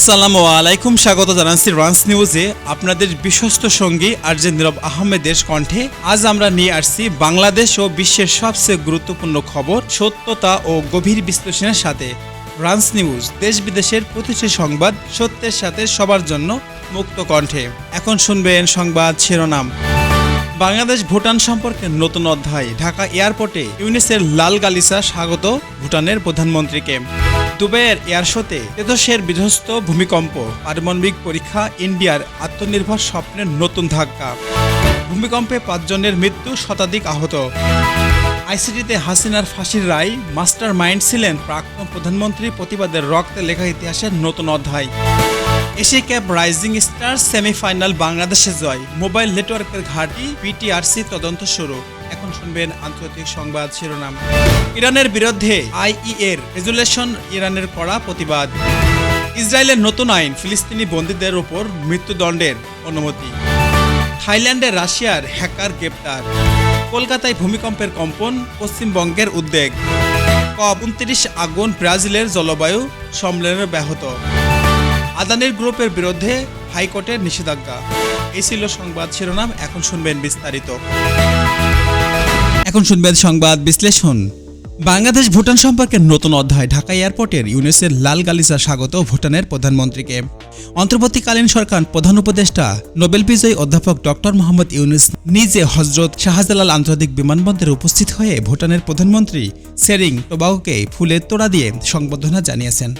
আসসালামু আলাইকুম, স্বাগত জানাচ্ছি রান্স নিউজে আপনাদের বিশ্বস্ত সঙ্গী আরজে নীরব আহমেদের কণ্ঠে। আজ আমরা নিয়ে আসছি বাংলাদেশ ও বিশ্বের সবচেয়ে গুরুত্বপূর্ণ খবর, সত্যতা ও গভীর বিশ্লেষণের সাথে। রান্স নিউজ দেশ বিদেশের প্রতিটি সংবাদ সত্যের সাথে সবার জন্য মুক্ত কণ্ঠে। এখন শুনবেন সংবাদ শিরোনাম। বাংলাদেশ ভুটান সম্পর্কে নতুন অধ্যায়, ঢাকা এয়ারপোর্টে ইউনিসের লাল গালিসা স্বাগত ভুটানের প্রধানমন্ত্রীকে। দুবাইয়ের এয়ার শোতে তেজসের বিধ্বস্ত ভূমিকম্প, পারমাণবিক পরীক্ষা, ইন্ডিয়ার আত্মনির্ভর স্বপ্নের নতুন ধাক্কা। ভূমিকম্পে পাঁচজনের মৃত্যু শতাধিক আহত। আইসিটিতে হাসিনার ফাঁসির রায় মাস্টার মাইন্ড ছিলেন প্রাক্তন প্রধানমন্ত্রী প্রতিবাদের রক্তে লেখা ইতিহাসের নতুন অধ্যায়। Asia cup rising star semifinal বাংলাদেশে জয়। মোবাইল নেটওয়ার্কের ঘাঁটি, পিটিআরসি তদন্ত শুরু। এখন শুনবেন আন্তর্জাতিক সংবাদ শিরোনাম। ইরানের বিরুদ্ধে আইইএর রেজুলেশন, ইরানের কড়া প্রতিবাদ। ইসরায়েলের নতুন আইন, ফিলিস্তিনি বন্দীদের উপর মৃত্যুদণ্ডের অনুমতি। থাইল্যান্ডে রাশিয়ার হ্যাকার গ্রেপ্তার। কলকাতায় ভূমিকম্পের কম্পন, পশ্চিমবঙ্গের উদ্বেগ। কপ উনত্রিশ আগুন, ব্রাজিলের জলবায়ু সম্মেলনের ব্যাহত। আদানির গ্রুপের বিরুদ্ধে হাইকোর্টের নিষেধাজ্ঞা। এই ছিল সংবাদ শিরোনাম, এখন শুনবেন বিস্তারিত। এখন শুনবেন সংবাদ বিশ্লেষণ। বাংলাদেশ ভুটান সম্পর্কে নতুন অধ্যায় ঢাকা এয়ারপোর্টের ইউনেসের লাল গালিসা স্বাগত ভুটানের প্রধানমন্ত্রীকে। অন্তর্বর্তীকালীন সরকার প্রধান উপদেষ্টা, নোবেল বিজয়ী অধ্যাপক ডক্টর মোহাম্মদ ইউনুস নিজে হজরত শাহজালাল আন্তর্জাতিক বিমানবন্দরে উপস্থিত হয়ে ভুটানের প্রধানমন্ত্রী সেরিং টোবাগোকে ফুলের তোড়া দিয়ে সংবর্ধনা জানিয়েছেন।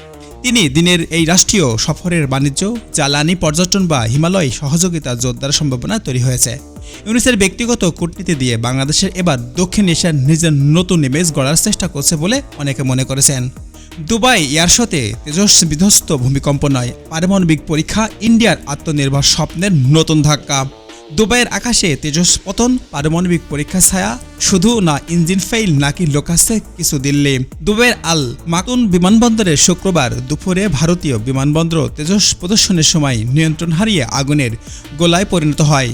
তিনি দিনের এই রাষ্ট্রীয় সফরের বাণিজ্য, জ্বালানি পর্যটন বা হিমালয় সহযোগিতা জোরদার সম্ভাবনা তৈরি হয়েছে। ইউনিসের ব্যক্তিগত কূটনীতি দিয়ে বাংলাদেশের এবার দক্ষিণ এশিয়ার নিজের নতুন ইমেজ গড়ার চেষ্টা করছে বলে অনেকে মনে করেছেন। দুবাই এয়ারশোতে তেজস বিধ্বস্ত ভূমিকম্প নয়, পারমাণবিক পরীক্ষা, ইন্ডিয়ার আত্মনির্ভর স্বপ্নের নতুন ধাক্কা। দুবাইয়ের আকাশে তেজস পতন, পারমাণবিক পরীক্ষা ছায়া, শুধু না ইঞ্জিন ফেইল নাকি লোকাসে কিছু দিল্লি। দুবাইয়ের আল মাতুন বিমানবন্দরে শুক্রবার দুপুরে ভারতীয় বিমানবন্দর তেজস প্রদর্শনের সময় নিয়ন্ত্রণ হারিয়ে আগুনের গোলায় পরিণত হয়।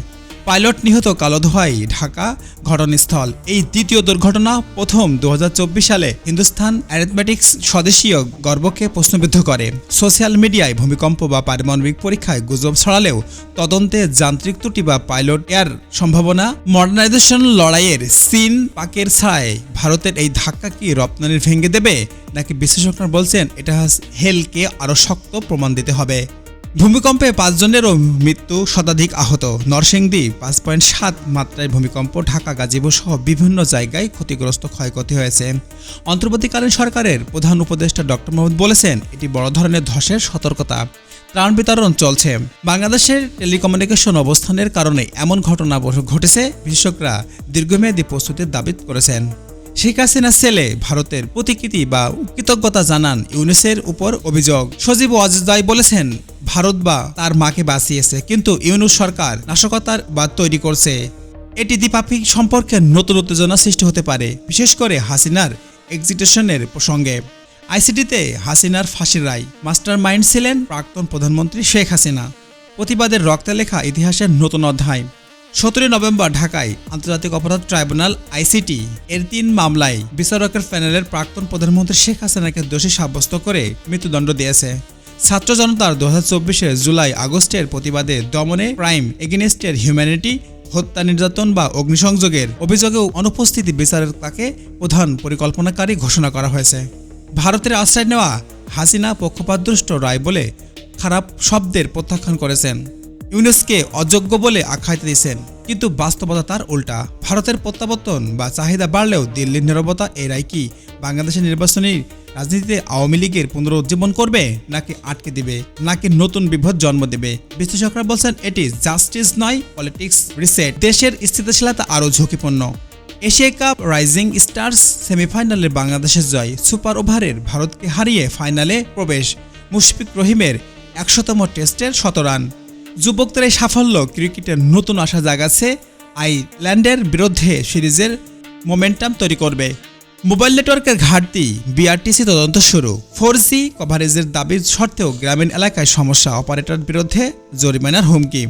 পাইলট নিহত কালো ধোয়াই ঢাকা ঘটনাস্থল। এই দ্বিতীয় দুর্ঘটনা প্রথম দু হাজার চব্বিশ সালে হিন্দুস্তান অ্যারিথমেটিক্স স্বদেশীয় গর্বকে প্রশ্নবিদ্ধ করে। সোশ্যাল মিডিয়ায় ভূমিকম্প বা পারমাণবিক পরীক্ষায় গুজব ছড়ালেও তদন্তে যান্ত্রিক ত্রুটি বা পাইলট এয়ার সম্ভাবনা। মডার্নাইজেশন লড়াইয়ের চীন পাকের ছায়, ভারতের এই ধাক্কা কি রপ্তানির ভেঙে দেবে? নাকি বিশেষজ্ঞরা বলছেন, এটা হেলকে আরও শক্ত প্রমাণ দিতে হবে। ভূমিকম্পে পাঁচজনেরও মৃত্যু শতাধিক আহত। নরসিংদী পাঁচ পয়েন্ট সাত মাত্রায় ভূমিকম্প, ঢাকা, গাজীপুর সহ বিভিন্ন জায়গায় ক্ষতিগ্রস্ত ক্ষয়ক্ষতি হয়েছে। অন্তর্বর্তীকালীন সরকারের প্রধান উপদেষ্টা ডক্টর মোহাম্মদ বলেছেন, এটি বড় ধরনের ধসের সতর্কতা। ত্রাণ বিতরণ চলছে। বাংলাদেশের টেলিকমিউনিকেশন অবস্থানের কারণে এমন ঘটনা ঘটেছে, বিশেষজ্ঞরা দীর্ঘমেয়াদী প্রস্তুতির দাবি করেছেন। শেখ হাসিনা ছেলে ভারতের প্রতিকৃতি বা কৃতজ্ঞতা জানান ইউনিসের উপর অভিযোগ। সজীব ওয়াজদাই বলেছেন, ভারত বা তার মাকে বাঁচিয়েছে, কিন্তু ইউনুস সরকার নাশকতার বাদ তৈরি করছে। এটি দ্বিপাক্ষিক সম্পর্কে নতুন উত্তেজনা সৃষ্টি হতে পারে, বিশেষ করে হাসিনার এক্সিটেশনের প্রসঙ্গে। আইসিটিতে হাসিনার ফাঁসির রায়। মাস্টার মাইন্ড ছিলেন প্রাক্তন প্রধানমন্ত্রী শেখ হাসিনা। প্রতিবাদের রক্তে লেখা ইতিহাসের নতুন অধ্যায়। সতেরোই নভেম্বর ঢাকায় আন্তর্জাতিক অপরাধ ট্রাইব্যুনাল, আইসিটি, এর তিন মামলায় বিচারকের প্যানেলের প্রাক্তন প্রধানমন্ত্রী শেখ হাসিনাকে দোষী সাব্যস্ত করে মৃত্যুদণ্ড দিয়েছে। ছাত্র জনতার দু হাজার জুলাই আগস্টের প্রতিবাদে দমনে ক্রাইম এগেনিস্টের হিউম্যানিটি, হত্যা নির্যাতন বা অগ্নিসংযোগের অভিযোগেও অনুপস্থিতি বিচারের তাকে প্রধান পরিকল্পনাকারী ঘোষণা করা হয়েছে। ভারতের আশ্রয় নেওয়া হাসিনা পক্ষপাতদুষ্ট রায় বলে খারাপ শব্দের প্রত্যাখ্যান করেছেন। ইউনেসকে অযোগ্য বলে আখ্যায়িত দিয়েছেন। কিন্তু বাস্তবতা তার উল্টা। ভারতের প্রত্যাবর্তন বা চাহিদা বাড়লেও দিল্লির নিরবতা এ রায় কি? বাংলাদেশের নির্বাচনী রাজনীতিতে আওয়ামী লীগের পুনরুজ্জীবন করবে নাকি আটকে দিবে, নাকি নতুন বিভদ জন্ম দেবে? বিশ্লেষকরা বলছেন এটি জাস্টিস নয়, পলিটিক্স রিসেট। দেশের স্থিতিশীলতা আরও ঝুঁকিপূর্ণ। এশিয়া কাপ রাইজিং স্টার্স সেমিফাইনালে বাংলাদেশের জয়, সুপার ওভারের ভারতকে হারিয়ে ফাইনালে প্রবেশ। মুশফিক রহিমের একশোতম টেস্টের শত রান যুবকদের এই সাফল্য ক্রিকেটের নতুন আশা জাগাচ্ছে আইল্যান্ডের বিরুদ্ধে সিরিজের মোমেন্টাম তৈরি করবে। মোবাইল নেটওয়ার্কের ঘাটতি, বিআরটিসি তদন্ত শুরু। ফোর জি কভারেজের দাবির সত্ত্বেও গ্রামীণ এলাকায় সমস্যা। অপারেটর বিরুদ্ধে জরিমানার হুমকি।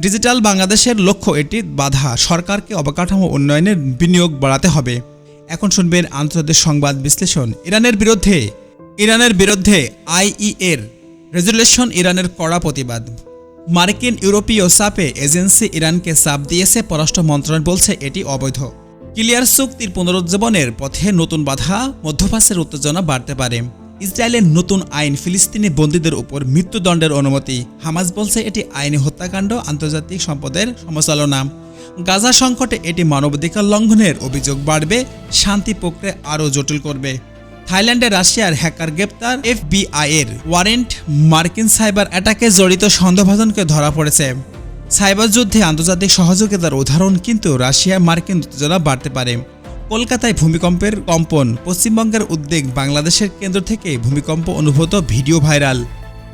ডিজিটাল বাংলাদেশের লক্ষ্য এটি, বাধা। সরকারকে অবকাঠামো উন্নয়নের বিনিয়োগ বাড়াতে হবে। এখন শুনবেন আন্তর্জাতিক সংবাদ বিশ্লেষণ। ইরানের বিরুদ্ধে ইরানের বিরুদ্ধে আইইএর রেজুলেশন ইরানের কড়া প্রতিবাদ। মার্কিন ইউরোপীয় সাপে এজেন্সি ইরানকে চাপ দিয়েছে, পররাষ্ট্র মন্ত্রণালয় বলছে এটি অবৈধ। ক্লিয়ার চুক্তির পুনরুজ্জীবনের পথে নতুন বাধা, মধ্যপ্রাচ্যের উত্তেজনা বাড়তে পারে। ইসরায়েলের নতুন আইন ফিলিস্তিনি বন্দীদের উপর মৃত্যুদণ্ডের অনুমতি। হামাস বলছে এটি আইনি হত্যাকাণ্ড, আন্তর্জাতিক সম্পদের সমচালনা গাজা সংকটে এটি মানবাধিকার লঙ্ঘনের অভিযোগ বাড়বে, শান্তি প্রক্রিয়া আরও জটিল করবে। থাইল্যান্ডে রাশিয়ার হ্যাকার গ্রেপ্তার এফবিআই এর ওয়ারেন্ট মার্কিন সাইবার অ্যাটাকে জড়িত সন্দেহভাজনকে ধরা পড়েছে। সাইবার যুদ্ধে আন্তর্জাতিক সহযোগিতার উদাহরণ কিন্তু রাশিয়া মার্কিন উত্তেজনা বাড়তে পারে। কলকাতায় ভূমিকম্পের কম্পন, পশ্চিমবঙ্গের উদ্বেগ বাংলাদেশের কেন্দ্র থেকে ভূমিকম্প অনুভূত ভিডিও ভাইরাল।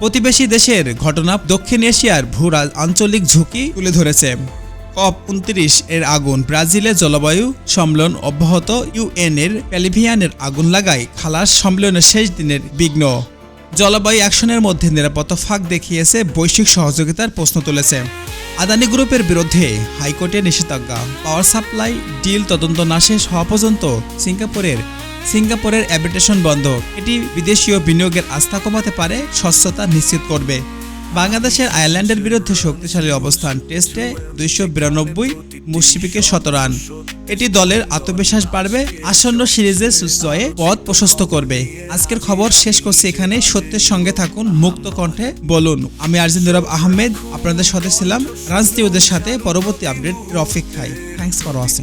প্রতিবেশী দেশের ঘটনা দক্ষিণ এশিয়ার ভূ আঞ্চলিক ঝুঁকি তুলে ধরেছে। কপ উনত্রিশ এর আগুন ব্রাজিলের জলবায়ু সম্মেলন অব্যাহত, ইউএন এর প্যালিভিয়ানের আগুন লাগায় খালাস সম্মেলনের শেষ দিনের বিঘ্ন। জলবায়ু অ্যাকশনের মধ্যে নিরাপত্তা ফাঁক দেখিয়েছে বৈশ্বিক সহযোগিতার প্রশ্ন তুলেছে। আদানি গ্রুপের বিরুদ্ধে হাইকোর্টে নিষেধাজ্ঞা। পাওয়ার সাপ্লাই ডিল তদন্ত না শেষ হওয়া পর্যন্ত সিঙ্গাপুরের সিঙ্গাপুরের অ্যাবিটেশন বন্ধ। এটি বিদেশীয় বিনিয়োগের আস্থা কমাতে পারে, স্বচ্ছতা নিশ্চিত করবে। বাংলাদেশের আয়ারল্যান্ডের বিরুদ্ধে শক্তিশালী অবস্থান টেস্টে দুইশো বিরানব্বই মুশফিকে শত রান। এটি দলের আত্মবিশ্বাস বাড়বে, আসন্ন সিরিজে জয়ে পথ প্রশস্ত করবে। আজকের খবর শেষ করছি এখানে সত্যের সঙ্গে থাকুন, মুক্ত কণ্ঠে বলুন। আমি আরজিন আহমেদ, আপনাদের সাথে ছিলাম রাজনীতিদের সাথে পরবর্তী আপডেট খাই থ্যাংকস ফর ওয়াচিং